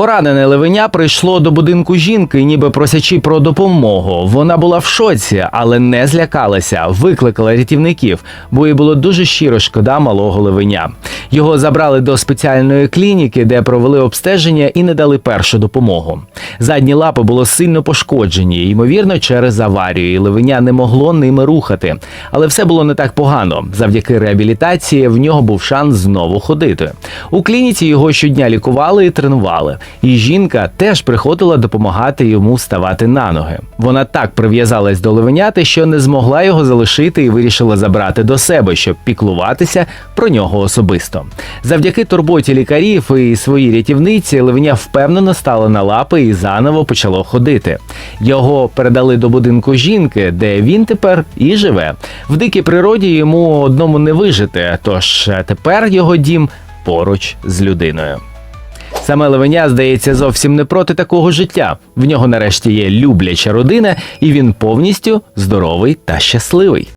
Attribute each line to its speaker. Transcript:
Speaker 1: Поранене левеня прийшло до будинку жінки, ніби просячи про допомогу. Вона була в шоці, але не злякалася, викликала рятівників, бо їй було дуже щиро шкода малого левеня. Його забрали до спеціальної клініки, де провели обстеження і не дали першу допомогу. Задні лапи було сильно пошкоджені, ймовірно, через аварію. і Левеня не могло ними рухати. Але все було не так погано. Завдяки реабілітації в нього був шанс знову ходити. У клініці його щодня лікували і тренували. І жінка теж приходила допомагати йому ставати на ноги. Вона так прив'язалась до левеняти, що не змогла його залишити і вирішила забрати до себе, щоб піклуватися про нього особисто. Завдяки турботі лікарів і своїй рятівниці левеня впевнено стало на лапи і заново почало ходити. Його передали до будинку жінки, де він тепер і живе. В дикій природі йому одному не вижити, тож тепер його дім поруч з людиною. Саме Левеня, здається, зовсім не проти такого життя. В нього нарешті є любляча родина, і він повністю здоровий та щасливий.